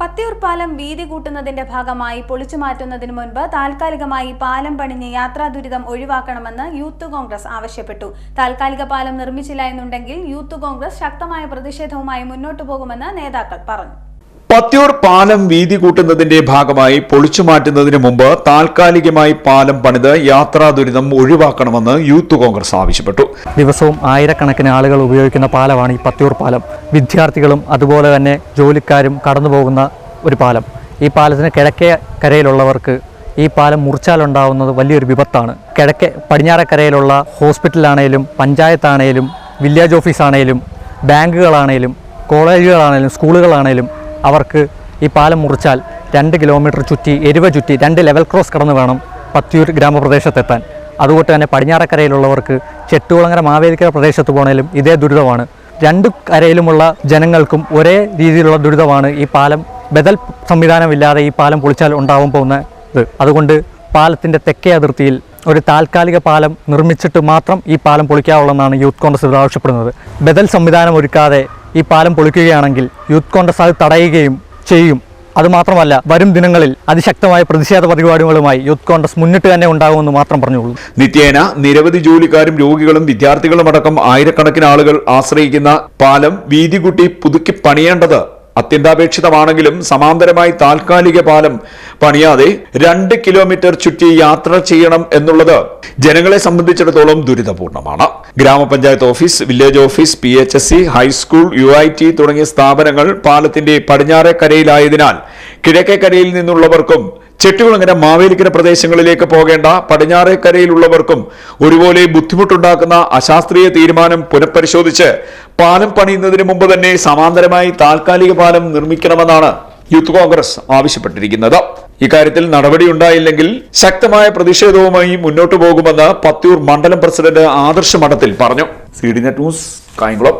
പത്തിയൂർ പാലം വീതി കൂട്ടുന്നതിന്റെ ഭാഗമായി പൊളിച്ചു മാറ്റുന്നതിന് മുൻപ് താൽക്കാലികമായി പാലം പണിഞ്ഞ് യാത്രാ ദുരിതം ഒഴിവാക്കണമെന്ന് യൂത്ത് കോൺഗ്രസ് ആവശ്യപ്പെട്ടു. താൽക്കാലിക പാലം നിർമ്മിച്ചില്ല എന്നുണ്ടെങ്കിൽ യൂത്ത് കോൺഗ്രസ് ശക്തമായ പ്രതിഷേധവുമായി മുന്നോട്ടു പോകുമെന്ന് നേതാക്കൾ പറഞ്ഞു. പത്തിയൂർ പാലം വീതി കൂട്ടുന്നതിന്റെ ഭാഗമായി പൊളിച്ചു മാറ്റുന്നതിന് മുമ്പ് താൽക്കാലികമായി പാലം പണിത് യാത്രാ ദുരിതം ഒഴിവാക്കണമെന്ന് യൂത്ത് കോൺഗ്രസ് ആവശ്യപ്പെട്ടു. ദിവസവും ആയിരക്കണക്കിന് ആളുകൾ ഉപയോഗിക്കുന്ന പാലമാണ് ഈ പത്യൂർ പാലം. വിദ്യാർത്ഥികളും അതുപോലെ തന്നെ ജോലിക്കാരും കടന്നു പോകുന്ന ഒരു പാലം. ഈ പാലത്തിന് കിഴക്കേ കരയിലുള്ളവർക്ക് ഈ പാലം മുറിച്ചാലുണ്ടാവുന്നത് വലിയൊരു വിപത്താണ്. കിഴക്കേ പടിഞ്ഞാറക്കരയിലുള്ള ഹോസ്പിറ്റലാണേലും പഞ്ചായത്താണേലും വില്ലേജ് ഓഫീസാണേലും ബാങ്കുകളാണേലും കോളേജുകളാണേലും സ്കൂളുകളാണേലും അവർക്ക് ഈ പാലം മുറിച്ചാൽ രണ്ട് കിലോമീറ്റർ ചുറ്റി എരിവ ചുറ്റി രണ്ട് ലെവൽ ക്രോസ് കടന്ന് വേണം പത്തിയൂർ ഗ്രാമപ്രദേശത്തെത്താൻ. അതുകൊണ്ട് തന്നെ പടിഞ്ഞാറക്കരയിലുള്ളവർക്ക് ചെട്ടുകുളങ്ങര മാവേലിക്കര പ്രദേശത്ത് പോണേലും ഇതേ ദുരിതമാണ്. രണ്ട് കരയിലുമുള്ള ജനങ്ങൾക്കും ഒരേ രീതിയിലുള്ള ദുരിതമാണ് ഈ പാലം ബദൽ സംവിധാനമില്ലാതെ ഈ പാലം പൊളിച്ചാൽ ഉണ്ടാവാൻ പോകുന്ന ഇത് അതുകൊണ്ട് പാലത്തിന്റെ തെക്കേ അതിർത്തിയിൽ ഒരു താൽക്കാലിക പാലം നിർമ്മിച്ചിട്ട് മാത്രം ഈ പാലം പൊളിക്കാവുള്ളതെന്നാണ് യൂത്ത് കോൺഗ്രസ് ഇവിടെ ആവശ്യപ്പെടുന്നത്. ബദൽ സംവിധാനം ഒരുക്കാതെ ഈ പാലം പൊളിക്കുകയാണെങ്കിൽ യൂത്ത് കോൺഗ്രസ് അത് തടയുകയും ചെയ്യും. അതുമാത്രമല്ല വരും ദിനങ്ങളിൽ അതിശക്തമായ പ്രതിഷേധ പരിപാടികളുമായി യൂത്ത് കോൺഗ്രസ് മുന്നിട്ട് തന്നെ ഉണ്ടാകുമെന്ന് മാത്രം പറഞ്ഞുള്ളൂ. നിത്യേന നിരവധി ജോലിക്കാരും രോഗികളും വിദ്യാർത്ഥികളും അടക്കം ആയിരക്കണക്കിന് ആളുകൾ ആശ്രയിക്കുന്ന പാലം വീതി കൂട്ടി പുതുക്കി പണിയേണ്ടത് അത്യന്താപേക്ഷിതമാണെങ്കിലും സമാന്തരമായി താൽക്കാലിക പാലം പണിയാതെ രണ്ട് കിലോമീറ്റർ ചുറ്റി യാത്ര ചെയ്യണം എന്നുള്ളത് ജനങ്ങളെ സംബന്ധിച്ചിടത്തോളം ദുരിതപൂർണമാണ്. ഗ്രാമപഞ്ചായത്ത് office village office P H S C high school U I T തുടങ്ങിയ സ്ഥാപനങ്ങൾ പാലത്തിന്റെ പടിഞ്ഞാറെ കരയിലായതിനാൽ കിഴക്കേ കരയിൽ നിന്നുള്ളവർക്കും ചെട്ടികുളങ്ങര മാവേലിക്കര പ്രദേശങ്ങളിലേക്ക് പോകേണ്ട പടിഞ്ഞാറേക്കരയിലുള്ളവർക്കും ഒരുപോലെ ബുദ്ധിമുട്ടുണ്ടാക്കുന്ന അശാസ്ത്രീയ തീരുമാനം പുനഃപരിശോധിച്ച് പാലം പണിയുന്നതിന് മുമ്പ് തന്നെ സമാന്തരമായി താൽക്കാലിക പാലം നിർമ്മിക്കണമെന്നാണ് യൂത്ത് കോൺഗ്രസ് ആവശ്യപ്പെട്ടിരിക്കുന്നത്. ഇക്കാര്യത്തിൽ നടപടിയുണ്ടായില്ലെങ്കിൽ ശക്തമായ പ്രതിഷേധവുമായി മുന്നോട്ടു പോകുമെന്ന് പത്തിയൂർ മണ്ഡലം പ്രസിഡന്റ് ആദർശ മഠത്തിൽ പറഞ്ഞു. C D net news Kayamkulam.